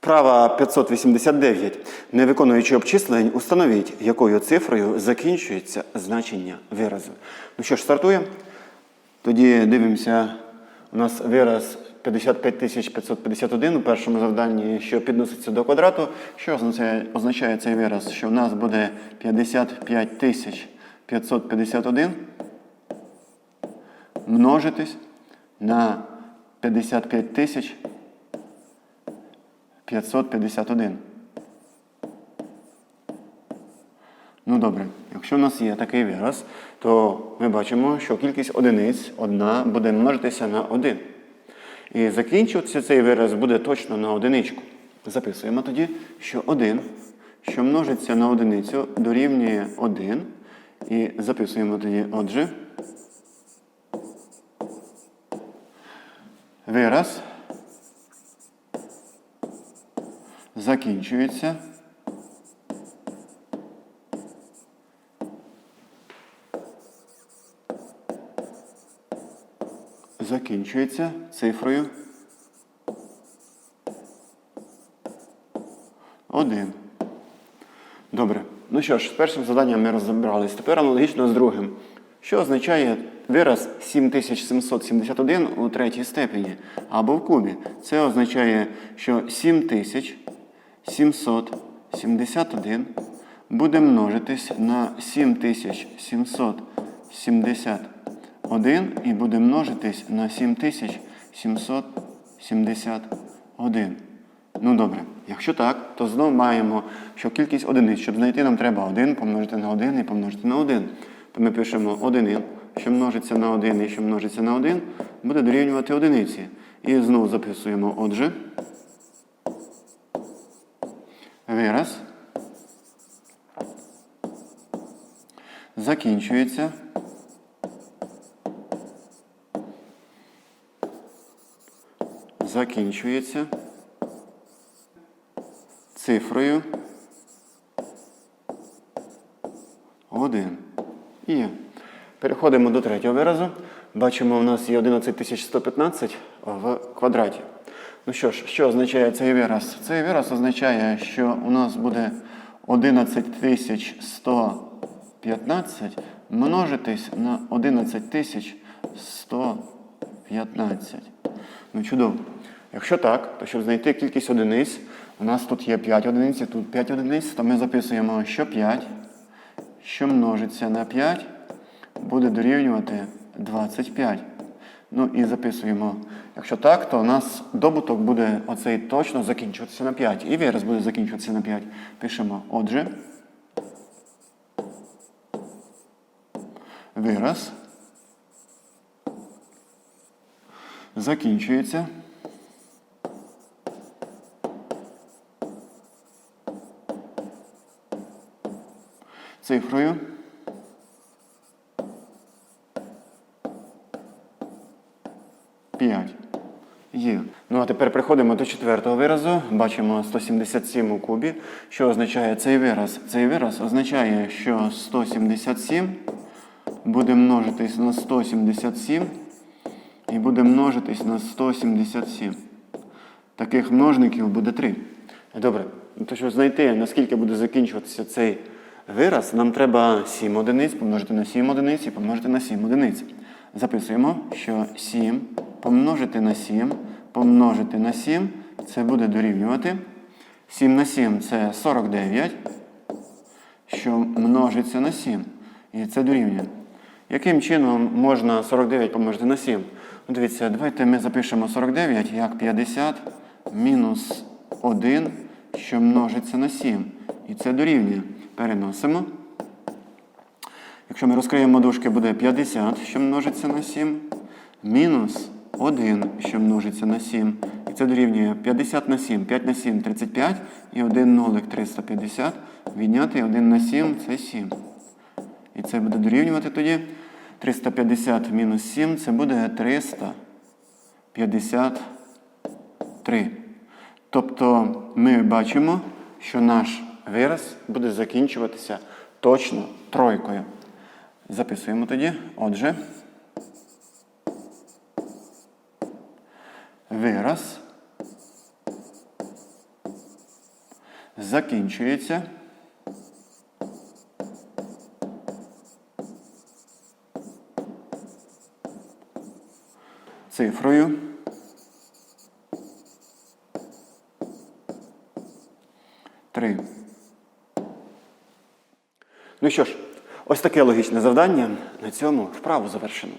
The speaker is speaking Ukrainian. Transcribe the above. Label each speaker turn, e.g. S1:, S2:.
S1: Вправа 589. Не виконуючи обчислень, установіть, якою цифрою закінчується значення виразу. Ну що ж, стартуємо. Тоді дивимося. У нас вираз 55551 у першому завданні, що підноситься до квадрату. Що означає, цей вираз? Що в нас буде 55551 множитись на 55 тисяч 551. Ну добре, якщо в нас є такий вираз, то ми бачимо, що кількість одиниць одна буде множитися на 1. І закінчуватися цей вираз буде точно на одиничку. Записуємо тоді, що 1, що множиться на одиницю, дорівнює 1. І записуємо тоді, отже, вираз закінчується. Закінчується цифрою 1. Добре. Ну що ж, з першим завданням ми розібрались. Тепер аналогічно з другим. Що означає вираз 7771 у третій степені або в кубі? Це означає, що 7771 буде множитись на 7771 і буде множитись на 7771. Ну добре, якщо так, то знову маємо, що кількість одиниць, щоб знайти, нам треба 1 помножити на 1 і помножити на 1. То ми пишемо 1, що множиться на 1 і що множиться на 1, буде дорівнювати одиниці. І знову записуємо, отже, вираз закінчується закінчується цифрою 1. Є. Переходимо до третього виразу. Бачимо, у нас є 11115 в квадраті. Ну що ж, що означає цей вираз? Цей вираз означає, що у нас буде 11115 множитись на 11115. Ну, чудово. Якщо так, то щоб знайти кількість одиниць, у нас тут є 5 одиниць, і тут 5 одиниць, то ми записуємо, що 5, що множиться на 5, буде дорівнювати 25. Ну і записуємо. Якщо так, то у нас добуток буде оцей точно закінчуватися на 5. І вираз буде закінчуватися на 5. Пишемо, отже, вираз закінчується. Цифрою. П'ять. Є. Ну а тепер приходимо до четвертого виразу. Бачимо 177 у кубі. Що означає цей вираз? Цей вираз означає, що 177 буде множитись на 177 і буде множитись на 177. Таких множників буде 3. Добре. То щоб знайти, наскільки буде закінчуватися цей вираз, нам треба 7 одиниць помножити на 7 одиниць і помножити на 7 одиниць. Записуємо, що 7 помножити на 7 помножити на 7 це буде дорівнювати. 7 на 7 це 49, що множиться на 7. І це дорівнює. Яким чином можна 49 помножити на 7? Ну, Дивіться, давайте ми запишемо 49 як 50 мінус 1, що множиться на 7. І це дорівнює. Переносимо. Якщо ми розкриємо дужки, буде 50, що множиться на 7, мінус 1, що множиться на 7. І це дорівнює 50 на 7. 5 на 7 35. І 1 нолик 350. Відняти 1 на 7 це 7. І це буде дорівнювати тоді. 350 мінус 7 це буде 353. Тобто ми бачимо, що наш вираз буде закінчуватися точно тройкою. Записуємо тоді. Отже, вираз закінчується цифрою. Три. Ну що ж, ось таке логічне завдання. На цьому вправу завершено.